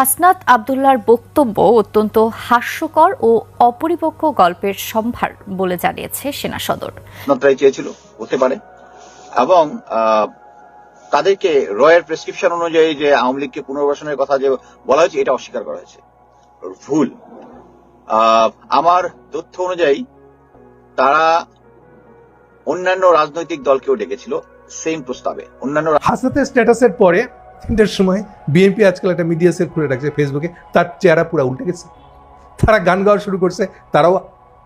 হাসনাত আবদুল্লার বক্তব্য অত্যন্ত হাস্যকর ও অপরিপক্ক গল্পের সম্ভার বলে জানিয়েছে সেনা সদর। চেয়েছিল হতে পারে। এবং আহ, তাদেরকে রয়ের প্রেসক্রিপশন অনুযায়ী যে আওয়ামী লীগকে পুনর্বাসনের কথা যে বলা হয়েছে এটা অস্বীকার করা হয়েছে। ভুল। আহ, আমার তথ্য অনুযায়ী তারা অন্যান্য রাজনৈতিক দলকেও ডেকেছিল সেম প্রস্তাবে। অন্যান্য হাসনাতের স্ট্যাটাসের পরে তিনটের সময় বিএনপি আজকাল একটা মিডিয়া সেল খুলে রাখছে ফেসবুকে তার চেহারা পুরো উল্টে গেছে। তারা গান গাওয়া শুরু করছে, তারাও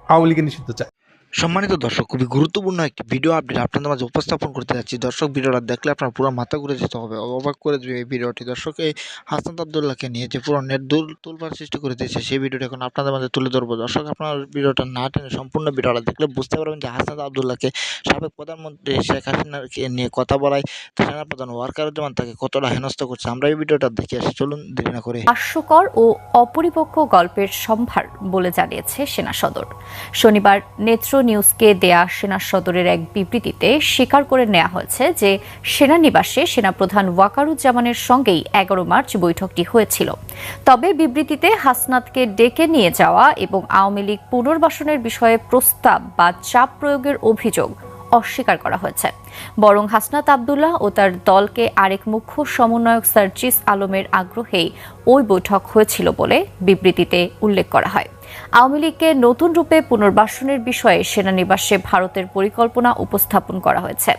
আওয়ামী লীগের নিষিদ্ধ চায়। সম্মানিত দর্শক, খুবই গুরুত্বপূর্ণ একটি ভিডিও আপডেট আপনাদের মাঝে উপস্থাপন করতে যাচ্ছি। দর্শক, ভিডিওটা দেখলে আপনার পুরো মাথা ঘুরে যেতে হবে। অবাক করে দেবে এই ভিডিওটি দর্শক, এই হাসান আবদুল্লাহকে নিয়ে যে পুরো নেট দুল তুলবার সৃষ্টি করে দিয়েছে, সেই ভিডিওটা এখন আপনাদের মাঝে তুলে ধরবো। দর্শক, আপনার ভিডিওটা না টেনে সম্পূর্ণ ভিডিওটা দেখলে বুঝতে পারবেন যে হাসান আবদুল্লাহকে সাবেক প্রধানমন্ত্রী শেখ হাসিনাকে নিয়ে কথা বলায় সেনাপ্রধান ওয়ার্কারুজ্জামান তাকে কতটা হেনস্থ করছে, আমরা এই ভিডিওটা দেখে আসি। চলুন, দেরি না করে। হাস্যকর ও অপরিপক্ক গল্পের সম্ভার বলে জানিয়েছে সেনা সদর। শনিবার নেত্র নিউজকে দেয়া সেনা সদরের এক বিবৃতিতে স্বীকার করে নেওয়া হয়েছে যে সেনানিবাসে সেনাপ্রধান ওয়াকারুজ্জামানের সঙ্গেই এগারো মার্চ বৈঠকটি হয়েছিল। তবে বিবৃতিতে হাসনাতকে ডেকে নিয়ে যাওয়া এবং আওয়ামী লীগ পুনর্বাসনের বিষয়ে প্রস্তাব বা চাপ প্রয়োগের অভিযোগ অস্বীকার করা হয়েছে। বরং হাসনাত আবদুল্লাহ ও তার দলকে আরেক মুখ্য সমন্বয়ক সার্জিস আলমের আগ্রহেই ওই বৈঠক হয়েছিল বলে বিবৃতিতে উল্লেখ করা হয়। আওয়ামী লীগকে নতুন রূপে পুনর্বাসনের বিষয়ে সেনানিবাসে ভারতের পরিকল্পনা উপস্থাপন করা হয়েছে।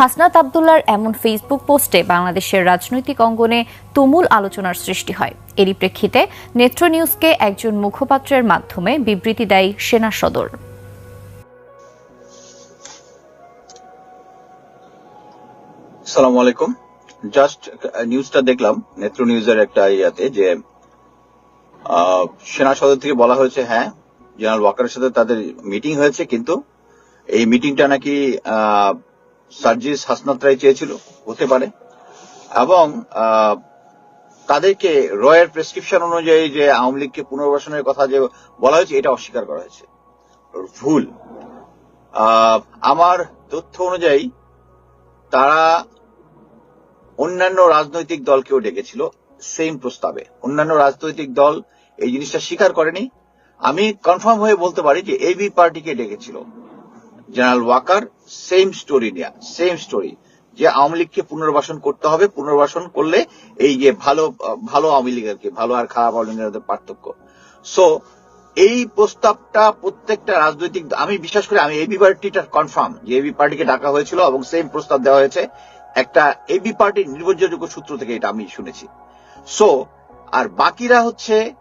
হাসনাত আবদুল্লার এমন ফেসবুক পোস্টে বাংলাদেশের রাজনৈতিক অঙ্গনে তুমুল আলোচনার সৃষ্টি হয়। এরই প্রেক্ষিতে নেত্র নিউজকে একজন মুখপাত্রের মাধ্যমে বিবৃতি দেয় সেনা সদর। সালাম আলাইকুম। জাস্ট নিউজটা দেখলাম, নেত্র নিউজের একটা ইয়াতে যে সেনা সদর থেকে বলা হয়েছে হ্যাঁ জেনারেল ওয়াকারের সাথে তাদের মিটিং হয়েছে, কিন্তু এই মিটিংটা নাকি সার্জিস হাসনাত রায় চেয়েছিল, হতে পারে। এবং তাদেরকে রয়ের প্রেসক্রিপশন অনুযায়ী যে আওয়ামী লীগকে পুনর্বাসনের কথা যে বলা হয়েছে, এটা অস্বীকার করা হয়েছে। ভুল। আমার তথ্য অনুযায়ী তারা অন্যান্য রাজনৈতিক দলকেও ডেকেছিল সেম প্রস্তাবে। অন্যান্য রাজনৈতিক দল এই জিনিসটা স্বীকার করেনি। আমি কনফার্ম হয়ে বলতে পারি যে এবি পার্টিকে ডেকেছিল। জেনারেল ওয়াকার সেম স্টোরি নিয়ে সেম স্টোরি যে আওয়ামী লীগকে পুনর্বাসন করতে হবে, পুনর্বাসন করলে এই যে ভালো ভালো আওয়ামী লীগ আর কি ভালো আর খারাপ আওয়ামী লীগের পার্থক্য। সো এই প্রস্তাবটা প্রত্যেকটা রাজনৈতিক, আমি বিশ্বাস করি আমি এবি পার্টিটা কনফার্ম যে এবি পার্টিকে ডাকা হয়েছিল এবং সেম প্রস্তাব দেওয়া হয়েছে। একটা এবি পার্টির নির্ভরযোগ্য সূত্র থেকে এটা আমি শুনেছি। সো আর বাকিরা হচ্ছে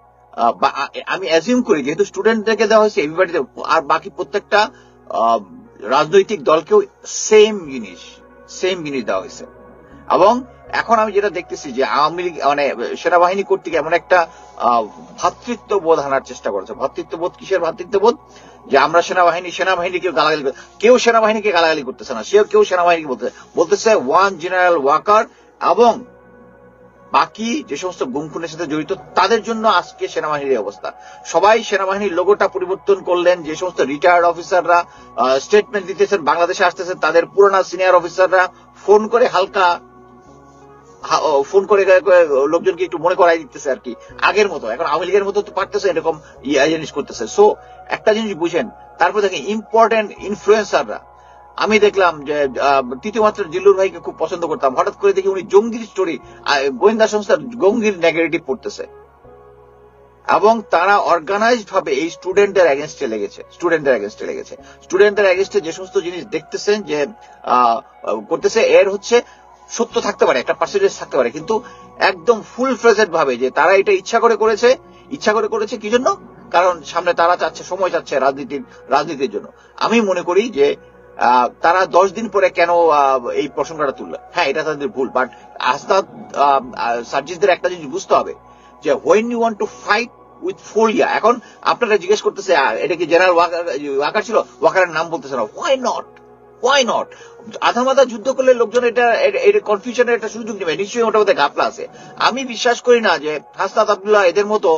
আমি অ্যাজিউম করি যেহেতু স্টুডেন্টদেরকে দেওয়া হয়েছে পার্টিতে আর বাকি প্রত্যেকটা রাজনৈতিক দলকেও সেম জিনিস সেম জিনিস দেওয়া হয়েছে। এবং এখন আমি যেটা দেখতেছি যে আওয়ামী লীগ মানে সেনাবাহিনী কর্তৃক এমন একটা আহ, ভ্রাতৃত্ববোধ আনার চেষ্টা করেছে। ভ্রাতৃত্ববোধ কিসের ভ্রাতৃত্ববোধ যে আমরা সেনাবাহিনী সেনাবাহিনীকে গালাগালি করি- কেউ সেনাবাহিনীকে গালাগালি করতেছে না। সেও কেউ সেনাবাহিনীকে বলতে বলতেছে ওয়ান জেনারেল ওয়াকার এবং বাকি যে সমস্ত গুম খুনের সাথে জড়িত, তাদের জন্য আজকে সেনাবাহিনীর অবস্থা। সবাই সেনাবাহিনীর লোগোটা পরিবর্তন করলেন, যে সমস্ত রিটায়ার্ড অফিসাররা স্টেটমেন্ট দিতেছেন, বাংলাদেশে আসতেছেন, তাদের পুরোনো সিনিয়র অফিসাররা ফোন করে হালকা ফোন করে লোকজনকে একটু মনে করাই দিতেছে আর কি, আগের মতো। এখন আওয়ামী লীগের মতো তো পারতেছে এরকম জিনিস করতেছে। সো একটা জিনিস বুঝেন, তারপর দেখেন ইম্পর্টেন্ট ইনফ্লুয়েন্সাররা আমি দেখলাম যে তৃতীয় মাত্রার জিল্লুর ভাইকে খুব পছন্দ করতাম। হঠাৎ করে দেখি উনি জঙ্গির স্টোরি গোয়েন্দা সংস্থার জঙ্গির নেগেটিভ পড়তেছে। এবং তারা অর্গানাইজড ভাবে এই স্টুডেন্টদের এগেনস্টে লেগেছে স্টুডেন্টদের এগেনস্টে লেগেছে। স্টুডেন্টদের এগেনস্টে যে সমস্ত জিনিস দেখতেছেন যে করতেছে, এর হচ্ছে সত্য থাকতে পারে, একটা পার্সেন্টেজ থাকতে পারে। কিন্তু একদম ফুল ফ্রেজেড ভাবে যে তারা এটা ইচ্ছা করে করেছে, ইচ্ছা করে করেছে কি জন্য? কারণ সামনে তারা চাচ্ছে, সময় চাচ্ছে রাজনীতির রাজনীতির জন্য। আমি মনে করি যে তারা দশ দিন পরে কেন এই প্রসঙ্গটা তুললো? হ্যাঁ এটা তাদের ভুল বাট আস্তাদ সার্জিসদের একটা জিনিস বুঝতে হবে, যে when you want to fight with ফোলিয়া এখন আপনারা জিজ্ঞেস করতেছে এটা কি জেনারেল ওয়াকার ছিল? ওয়াকারের নাম বলতেছে না। হোয়াই নট হোয়াই নট আধা মাথা যুদ্ধ করলে লোকজন এটা এটা কনফিউশনের একটা সুযোগ নেবে। নিশ্চয়ই ওটার মধ্যে গাপলা আছে। আমি বিশ্বাস করি না যে হাসনাত আবদুল্লাহ এদের মতো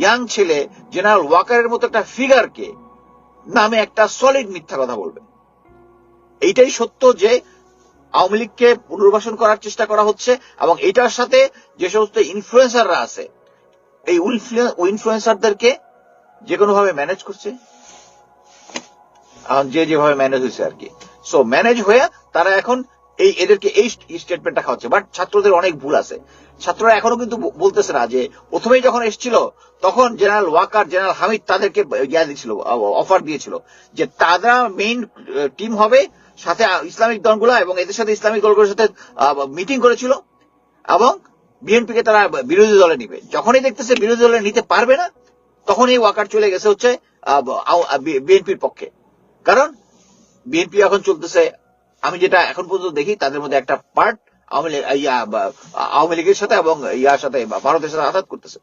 ইয়াং ছেলে জেনারেল ওয়াকারের মতো একটা ফিগারকে নামে একটা সলিড মিথ্যা কথা বলবে। এইটাই সত্য যে আওয়ামী লীগকে পুনর্বাসন করার চেষ্টা করা হচ্ছে এবং এটার সাথে যে সমস্ত ইনফ্লুয়েন্সাররা আছে, এই ইনফ্লুয়েন্সারদেরকে যে কোনো ভাবে ম্যানেজ করছে যে যেভাবে ম্যানেজ হয়েছে আর কি। সো ম্যানেজ হয়ে তারা এখন এই এদেরকে এই স্টেটমেন্টটা খাওয়াচ্ছে। বাট ছাত্রদের অনেক ভুল আছে। ছাত্ররা এখনও কিন্তু বলতেছে না যে প্রথমেই যখন এসেছিল, তখন জেনারেল ওয়াকার, জেনারেল হামিদ তাদেরকে ইয়া দিয়েছিল অফার দিয়েছিল যে তারা মেইন টিম হবে সাথে ইসলামিক দলগুলো এবং এদের সাথে ইসলামিক দলগুলোর সাথে মিটিং করেছিল এবং বিএনপিকে তারা বিরোধী দলে নিবে। যখনই দেখতেছে বিরোধী দলে নিতে পারবে না, তখনই ওয়াকার চলে গেছে হচ্ছে বিএনপির পক্ষে। কারণ বিএনপি এখন চলতেছে, আমি যেটা এখন পর্যন্ত দেখি, তাদের মধ্যে একটা পার্ট আওয়ামী লীগের সাথে এবং ইয়ার সাথে ভারতের সাথে আঘাত করতেছে।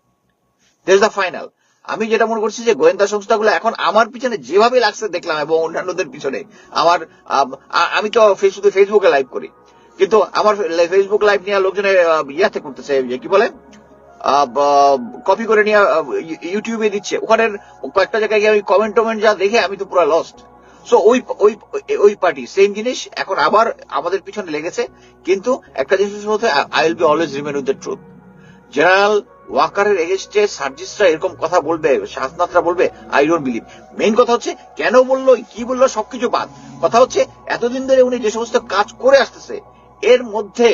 দিস দ্য ফাইনাল আমি যেটা মনে করছি যে গোয়েন্দা সংস্থাগুলো এখন আমার পিছনে যেভাবে লাগছে দেখলাম এবং অন্যান্যদের পিছনে, আমার, আমি তো ফেসবুকে ফেসবুকে লাইভ করি। কিন্তু আমার ফেসবুক লাইভ নিয়ে লোকজনে ইয়াতে করতেছে, যে কি বলে? কপি করে নিয়ে ইউটিউবে দিচ্ছে। ওখানের কয়েকটা জায়গায় গিয়ে আমি কমেন্ট টমেন্ট যা দেখে আমি তো পুরো লস্ট সো ওই ওই ওই পার্টি সেম জিনিস, এখন আবার আমাদের পিছনে লেগেছে। কিন্তু একটা জিনিস হচ্ছে I will be always remain with the truth general ওয়াকারের এগেস্টে সার্জিসরা এরকম কথা বলবে, শাসনাথরা বলবে আই ডোন্ট বিলিভ মেইন কথা হচ্ছে, কেন বলল, কি বলল, সবকিছু বাদ। কথা হচ্ছে, এতদিন ধরে উনি যে সমস্ত কাজ করে আসতেছে, এর মধ্যে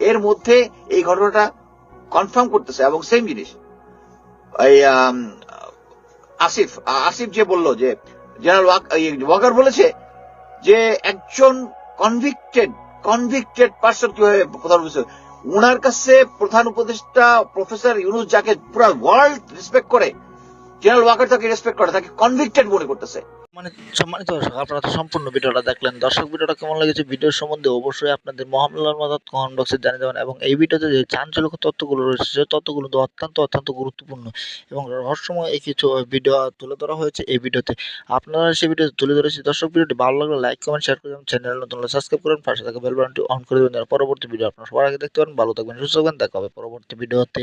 এর মধ্যে এই ঘটনাটা কনফার্ম করতেছে, এবং সেম জিনিস। এই আসিফ আসিফ যে বলল যে জেনারেল ওয়াকার বলেছে যে, একজন কনভিক্টেড কনভিক্টেড পার্সন কীভাবে প্রধান উনার কাছে প্রধান উপদেষ্টা প্রফেসর ইউনুস যাকে পুরো ওয়ার্ল্ড রেসপেক্ট করে জেনারেল ওয়াকার তাকে রেসপেক্ট করে, তাকে কনভিক্টেড মনে করতেছে। মানে সম্মানিত দর্শক, আপনারা তো সম্পূর্ণ ভিডিওটা দেখলেন। দর্শক, ভিডিওটা কেমন লেগেছে? ভিডিওর সম্বন্ধে অবশ্যই আপনাদের মহামূল্যার মত কমেন্ট বক্সে জানিয়ে দেবেন। এবং এই ভিডিওতে যে চাঞ্চল্যক তথ্যগুলো রয়েছে, সেই তথ্যগুলো তো অত্যন্ত অত্যন্ত গুরুত্বপূর্ণ এবং রহস্যময় এই কিছু ভিডিও তুলে ধরা হয়েছে এই ভিডিওতে। আপনারা সেই ভিডিও তুলে ধরেছি। দর্শক, ভিডিওটি ভালো লাগলে লাইক কমেন্ট শেয়ার করে দেবেন। চ্যানেল নতুন সাবস্ক্রাইব করুন। পাশে থাকা বেল বাটনটি অন করে দেবেন। পরবর্তী ভিডিও আপনারা সবার আগে দেখতে পারেন। ভালো থাকবেন, সুস্থ থাকবেন। দেখা হবে পরবর্তী ভিডিওতে।